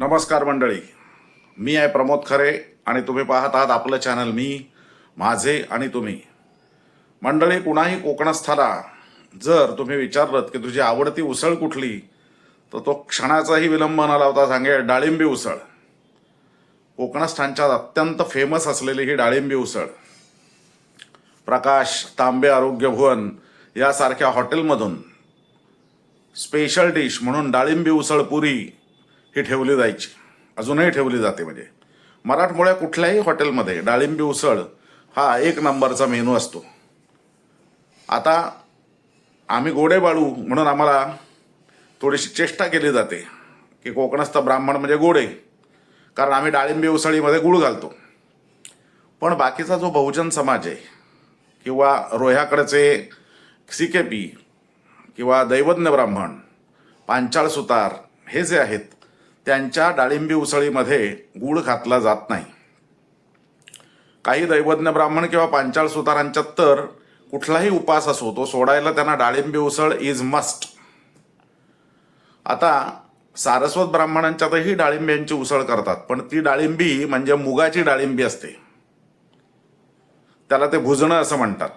नमस्कार मंडळी. मी आहे प्रमोद खरे आणि तुम्ही पाहत आहात आपलं चॅनल मी माझे आणि तुम्ही. मंडळी कुणाही कोकणस्थाला जर तुम्ही विचारलं की तुझी आवडती उसळ कुठली तर तो क्षणाचाही विलंब न लावता सांगेल डाळिंबी उसळ. कोकणस्थानच्या अत्यंत फेमस असलेली ही डाळिंबी उसळ. प्रकाश तांबे आरोग्य भुवन यासारख्या हॉटेलमधून स्पेशल डिश म्हणून डाळिंबी उसळ पुरी ही ठेवली जायची. अजूनही ठेवली जाते म्हणजे. मराठमोळ्या कुठल्याही हॉटेलमध्ये डाळिंबी उसळ हा एक नंबरचा मेनू असतो. आता आम्ही गोडे बाळू म्हणून आम्हाला थोडीशी चेष्टा केली जाते की कोकणस्थ ब्राह्मण म्हणजे गोडे कारण आम्ही डाळिंबी उसळीमध्ये गुळ घालतो. पण बाकीचा जो बहुजन समाज आहे किंवा रोह्याकडचे सी के पी किंवा दैवज्ञ ब्राह्मण पांचाळ सुतार हे जे आहेत त्यांच्या डाळिंबी उसळीमध्ये गूळ घातला जात नाही. काही दैवज्ञ ब्राह्मण किंवा पांचाळ सुतारांच्यात तर कुठलाही उपास असो तो सोडायला त्यांना डाळिंबी उसळ इज मस्ट आता सारस्वत ब्राह्मणांच्यातही डाळिंब्यांची उसळ करतात पण ती डाळिंबी म्हणजे मुगाची डाळिंबी असते. त्याला ते भुजणं असं म्हणतात.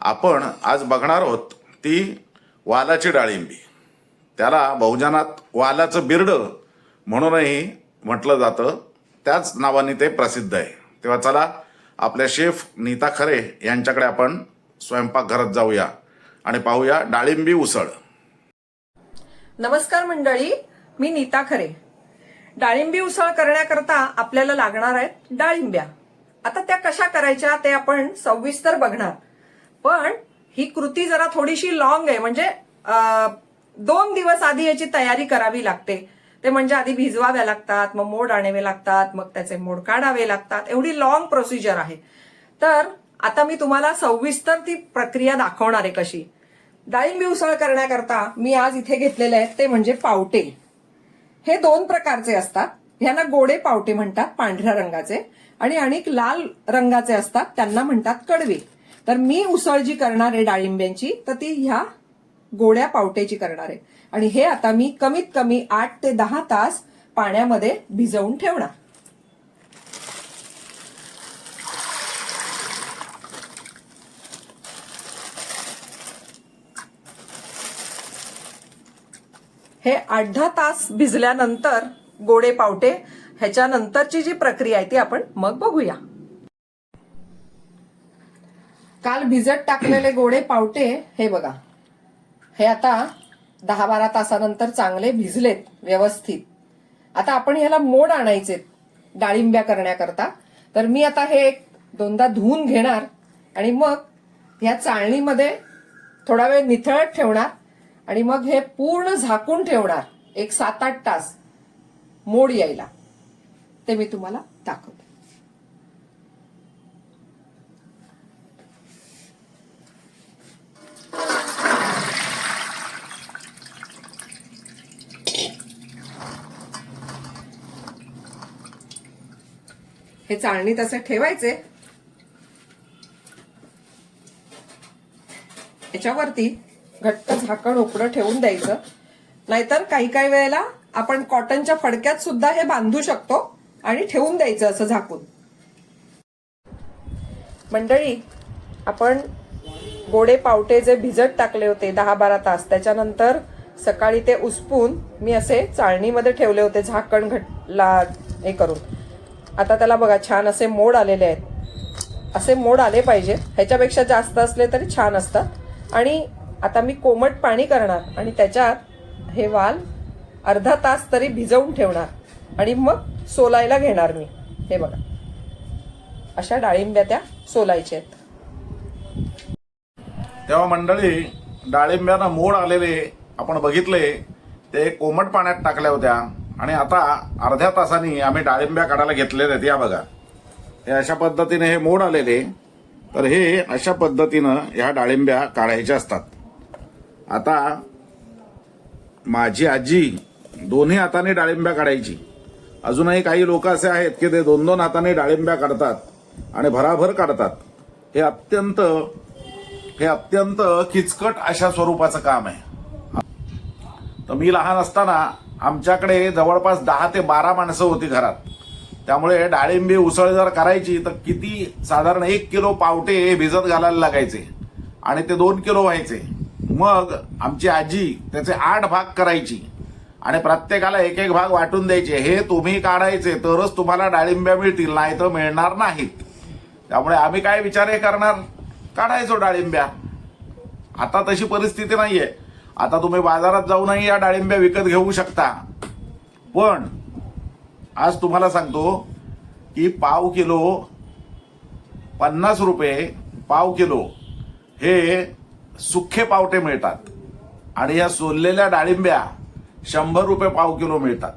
आपण आज बघणार आहोत ती वालाची डाळिंबी. त्याला बहुजनात वालाचं बिर्ड म्हणूनही म्हटलं जातं. त्याच नावाने ते प्रसिद्ध आहे. तेव्हा चला आपल्या शेफ नीता खरे यांच्याकडे आपण स्वयंपाकघरात जाऊया आणि पाहूया डाळिंबी उसळ. नमस्कार मंडळी मी नीता खरे. डाळिंबी उसळ करण्याकरता आपल्याला लागणार आहेत डाळिंब्या. आता त्या कशा करायच्या ते आपण सविस्तर बघणार. पण ही कृती जरा थोडीशी लॉंग आहे म्हणजे दोन दिवस आधी याची तयारी करावी लागते. ते म्हणजे आधी भिजवाव्या लागतात मग मोड आणावे लागतात मग त्याचे मोड काढावे लागतात. एवढी लॉंग प्रोसिजर आहे. तर आता मी तुम्हाला सविस्तर ती प्रक्रिया दाखवणार आहे कशी. डाळिंबी उसळ करण्याकरता मी आज इथे घेतलेले आहेत ते म्हणजे पावटे. हे दोन प्रकारचे असतात. ह्यांना गोडे पावटे म्हणतात पांढऱ्या रंगाचे. आणि अनेक लाल रंगाचे असतात त्यांना म्हणतात कडवे. तर मी उसळ जी करणार आहे डाळिंब्यांची तर ती ह्या गोड्या पावट्याची करणार आहे. आणि हे आता मी कमीत कमी आठ ते दहा तास पाण्यामध्ये भिजवून ठेवणार. हे आठ दहा तास भिजल्यानंतर गोडे पावटे ह्याच्यानंतरची जी प्रक्रिया आहे ती आपण मग बघूया. काल भिजत टाकलेले गोडे पावटे हे बघा. हे आता दहा बारा तासानंतर चांगले भिजलेत व्यवस्थित. आता आपण ह्याला मोड आणायचे डाळिंब्या करण्याकरता. तर मी आता हे एक दोनदा धुवून घेणार आणि मग ह्या चाळणीमध्ये थोडा वेळ निथळत ठेवणार आणि मग हे पूर्ण झाकून ठेवणार एक सात आठ तास. मोड यायला. ते मी तुम्हाला दाखवते. हे चाळणीत असे ठेवायचे. याच्यावरती घट्ट झाकण उकडं ठेवून द्यायचं. नाहीतर काही काही वेळेला आपण कॉटनच्या फडक्यात सुद्धा हे बांधू शकतो आणि ठेवून द्यायचं असं झाकून. मंडळी आपण गोडे पावटे जे भिजत टाकले होते दहा बारा तास त्याच्यानंतर सकाळी ते उसपून मी असे चाळणीमध्ये ठेवले होते झाकण घटला हे करून. आता त्याला बघा छान असे मोड आलेले आहेत. असे मोड आले पाहिजे. ह्याच्यापेक्षा जास्त असले तरी छान असतात. आणि आता मी कोमट पाणी करणार आणि त्याच्यात हे वाल अर्धा तास तरी भिजवून ठेवणार. आणि मग सोलायला घेणार मी. हे बघा. अशा डाळिंब्या त्या सोलायच्या आहेत. तेव्हा मंडळी डाळिंब्यानं मोड आलेले आपण बघितले. ते कोमट पाण्यात टाकल्या होत्या. आणि आता अर्ध्या तासांनी आम्ही डाळिंब्या काढायला घेतलेल्या आहेत या बघा. हे अशा पद्धतीने हे मोड आलेले. तर हे अशा पद्धतीनं ह्या डाळिंब्या काढायच्या असतात. आता माझी आजी दोन्ही हाताने डाळिंब्या काढायची. अजूनही काही लोक असे आहेत की ते दोन दोन हाताने डाळिंब्या काढतात आणि भराभर काढतात. हे अत्यंत हे अत्यंत किचकट अशा स्वरूपाचं काम आहे. तर मी लहान असताना आमच्याकडे जवळपास दहा ते बारा माणसं होती घरात. त्यामुळे डाळिंबी उसळ जर करायची तर किती साधारण एक किलो पावटे भिजत घालायला लागायचे आणि ते दोन किलो व्हायचे. मग आमची आजी त्याचे आठ भाग करायची आणि प्रत्येकाला एक एक भाग वाटून द्यायचे. हे तुम्ही काढायचे तरच तुम्हाला डाळिंब्या मिळतील नाही तर मिळणार नाहीत. त्यामुळे आम्ही काय विचार हे करणार? काढायचो डाळिंब्या. आता तशी परिस्थिती नाहीये. आता तुम्ही बाजारात जाऊनही या डाळिंब्या विकत घेऊ शकता. पण आज तुम्हाला सांगतो की पाव किलो पन्नास रुपये पाव किलो हे सुखे पावटे मिळतात. आणि या सोललेल्या डाळिंब्या शंभर रुपये पाव किलो मिळतात.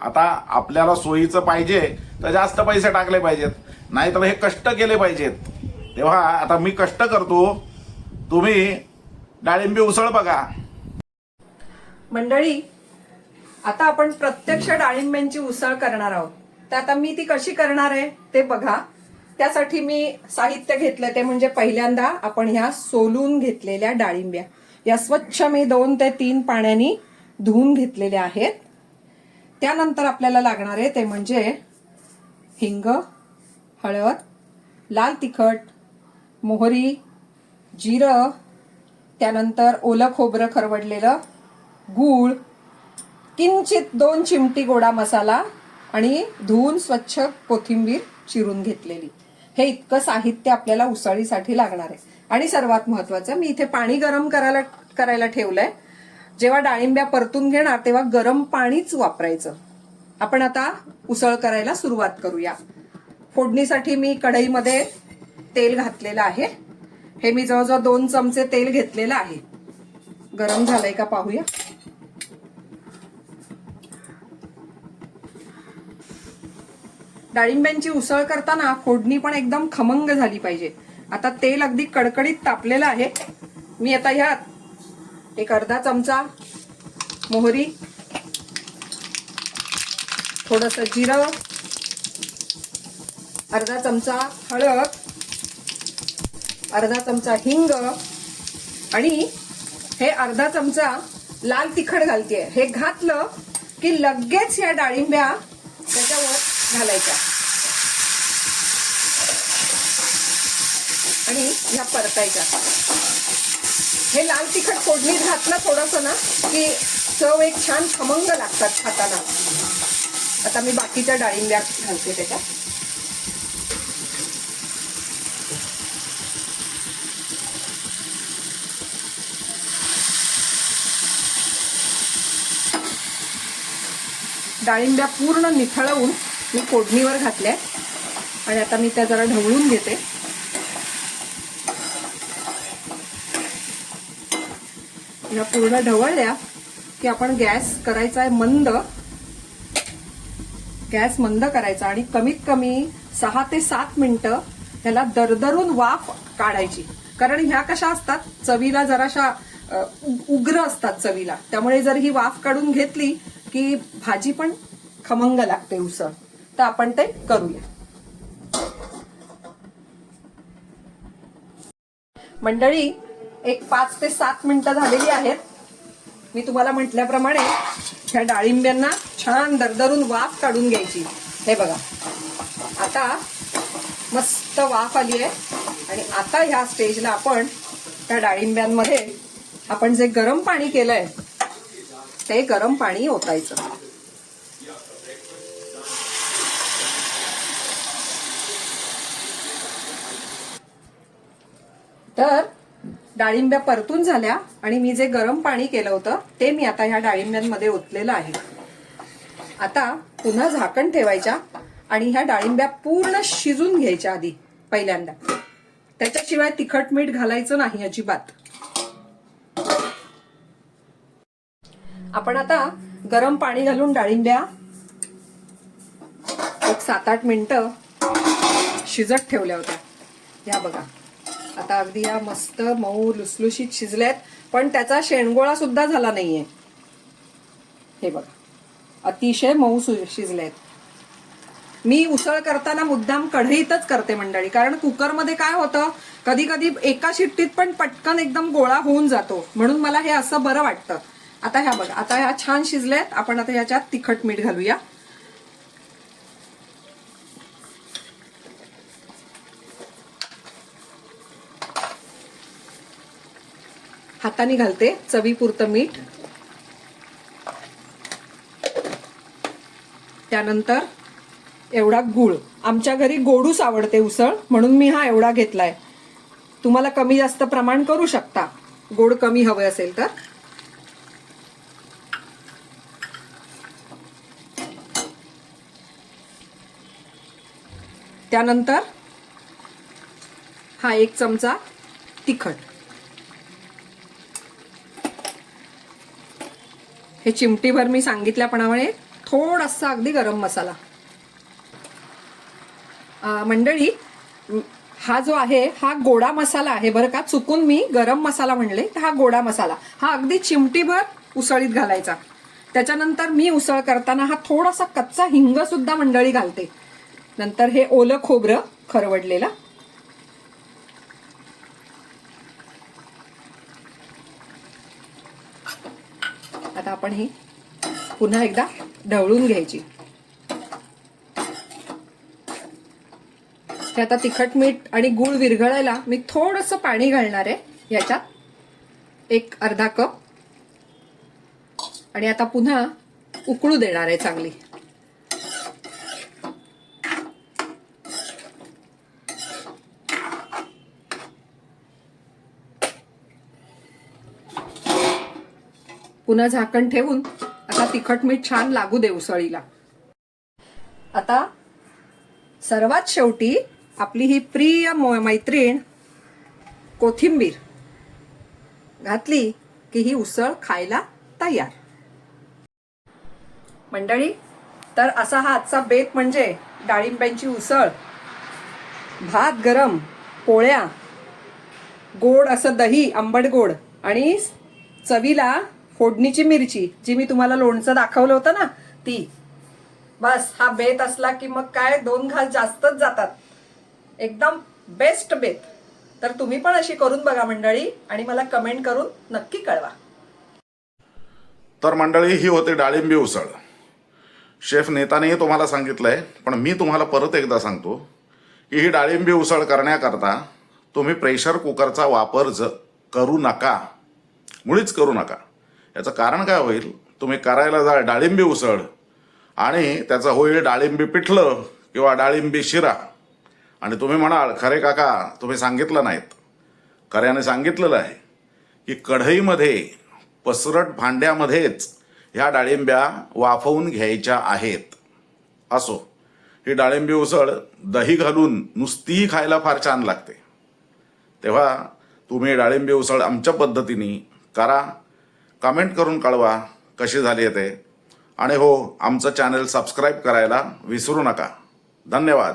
आता आपल्याला सोयीचं पाहिजे तर जास्त पैसे टाकले पाहिजेत. नाहीतर हे कष्ट केले पाहिजेत. तेव्हा आता मी कष्ट करतो. तुम्ही डाळिंबी उसळ बघा. मंडळी आता आपण प्रत्यक्ष डाळिंब्यांची उसळ करणार आहोत. तर आता मी ती कशी करणार आहे ते बघा. त्यासाठी मी साहित्य घेतलं ते म्हणजे पहिल्यांदा आपण ह्या सोलून घेतलेल्या डाळिंब्या. या स्वच्छ मी दोन ते तीन पाण्याने धुवून घेतलेल्या आहेत. त्यानंतर आपल्याला लागणार आहे ते म्हणजे हिंग हळद लाल तिखट मोहरी जिरं त्यानंतर ओलं खोबरं खरवडलेलं गूळ किंचित दोन चिमटी गोडा मसाला आणि धुवून स्वच्छ कोथिंबीर चिरून घेतलेली. हे इतकं साहित्य आपल्याला उसळीसाठी लागणार आहे. आणि सर्वात महत्वाचं मी इथे पाणी गरम करायला करायला ठेवलंय. जेव्हा डाळिंब्या परतून घेणार तेव्हा गरम पाणीच वापरायचं. आपण आता उसळ करायला सुरुवात करूया. फोडणीसाठी मी कढईमध्ये तेल घातलेलं आहे. हे मी जवळजवळ दोन चमचे तेल घेतलेलं आहे. गरम झालंय का पाहूया. डाळिंब्यांची उसळ करताना फोडणी पण एकदम खमंग झाली पाहिजे. आता तेल अगदी कडकडीत तापलेलं आहे. मी आता ह्यात एक अर्धा चमचा मोहरी थोडस जिरं अर्धा चमचा हळद अर्धा चमचा हिंग आणि हे अर्धा चमचा लाल तिखट घालतेय. हे घातलं की लगेच या डाळिंब्या त्याच्यावर घालायच्या. आणि ह्या परतायच्या. हे लाल तिखट फोडणीत घातलं थोडस ना की चव एक छान खमंग लागतात खाताना. आता मी बाकीच्या डाळिंब्या घालते त्याच्यात. डाळिंब्या पूर्ण निथळवून मी फोडणीवर घातल्या आणि आता मी त्या जरा ढवळून घेते. या पूर्ण ढवळल्या की आपण गॅस करायचा आहे मंद. गॅस मंद करायचा आणि कमीत कमी सहा ते सात मिनिटं त्याला दरदरून वाफ काढायची. कारण ह्या कशा असतात? चवीला जराशा उग्र असतात चवीला. त्यामुळे जर ही वाफ काढून घेतली की भाजी पण खमंग लागते उसळ. तर आपण ते करूया. मंडळी एक पाच ते सात मिनिटं झालेली आहेत. मी तुम्हाला म्हटल्याप्रमाणे ह्या डाळिंब्यांना छान दरदरून वाफ काढून घ्यायची. हे बघा. आता मस्त वाफ आली आहे. आणि आता ह्या स्टेजला आपण त्या डाळिंब्यांमध्ये आपण जे गरम पाणी केलंय हे गरम पाणी ओतायचं. तर डाळिंब्या परतून झाल्या आणि मी जे गरम पाणी केलं होतं ते मी आता ह्या डाळिंब्यांमध्ये ओतलेलं आहे. आता पुन्हा झाकण ठेवायच्या आणि ह्या डाळिंब्या पूर्ण शिजून घ्यायच्या आधी पहिल्यांदा. त्याच्याशिवाय तिखट मीठ घालायचं नाही अजिबात. आपण आता गरम पाणी घालून डाळिंब्या एक सात आठ मिनिटं शिजत ठेवल्या होत्या. या बघा. आता अगदी या मस्त मऊ लुसलुशीत शिजल्यात पण त्याचा शेणगोळा सुद्धा झाला नाहीये. हे बघा. अतिशय मऊ सु- शिजलेत मी उसळ करताना मुद्दाम कढईतच करते मंडळी कारण कुकरमध्ये काय होतं कधी कधी एका शिट्टीत पण पटकन एकदम गोळा होऊन जातो. म्हणून मला हे असं बरं वाटतं. आता ह्या बघा आता ह्या छान शिजल्यात. आपण आता ह्याच्यात तिखट मीठ घालूया. हाताने घालते चवीपुरतं मीठ. त्यानंतर एवढा गुळ. आमच्या घरी गोडूस आवडते उसळ म्हणून मी हा एवढा घेतलाय. तुम्हाला कमी जास्त प्रमाण करू शकता. गोड कमी हवे असेल तर. त्यानंतर हा एक चमचा तिखट. हे चिमटीभर मी सांगितल्याप्रमाणे थोडासा अगदी गरम मसाला. मंडळी हा जो आहे हा गोडा मसाला आहे बरं का चुकून मी गरम मसाला म्हणले तर हा गोडा मसाला. हा अगदी चिमटीभर उसळीत घालायचा. त्याच्यानंतर मी उसळ करताना हा थोडासा कच्चा हिंग सुद्धा मंडळी घालते. नंतर हे ओलं खोबरं खरवडलेलं. आता आपण ही पुन्हा एकदा ढवळून घ्यायची. हे आता तिखट मीठ आणि गूळ विरघळायला मी थोडंसं पाणी घालणार आहे याच्यात. एक अर्धा कप. आणि आता पुन्हा उकळू देणार आहे चांगली. पुन्हा झाकण ठेवून आता तिखट मीठ छान लागू दे उसळीला. आता सर्वात शेवटी आपली ही प्रिय मैत्रीण कोथिंबीर घातली की ही उसळ खायला तयार. मंडळी तर असा हा आजचा बेत म्हणजे डाळिंब्यांची उसळ. भात गरम पोळ्या गोड असं दही आंबट गोड आणि चवीला फोडणीची मिरची जी मी तुम्हाला लोणचं दाखवलं होतं ना ती. बस हा बेत असला की मग काय दोन घास जास्तच जातात. एकदम बेस्ट बेत. तर तुम्ही पण अशी करून बघा मंडळी आणि मला कमेंट करून नक्की कळवा. तर मंडळी ही होती डाळिंबी उसळ. शेफ नेतानेही तुम्हाला सांगितलंय पण मी तुम्हाला परत एकदा सांगतो की ही डाळिंबी उसळ करण्याकरता तुम्ही प्रेशर कुकरचा वापर ज करू नका. मुळीच करू नका. याचं कारण काय होईल? तुम्ही करायला जा डाळिंबी उसळ. आणि त्याचं होईल डाळिंबी पिठलं किंवा डाळिंबी शिरा. आणि तुम्ही म्हणाल खरे काका तुम्ही सांगितलं नाहीत. खऱ्याने सांगितलेलं आहे की कढईमध्ये पसरट भांड्यामध्येच ह्या डाळिंब्या वाफवून घ्यायच्या आहेत. असो. ही डाळिंबी उसळ दही घालून नुसतीही खायला फार छान लागते. तेव्हा तुम्ही डाळिंबी उसळ आमच्या पद्धतीने करा. कमेंट करून कळवा कशी झाली आहे ते. आणि हो आमचं चॅनल सबस्क्राईब करायला विसरू नका. धन्यवाद.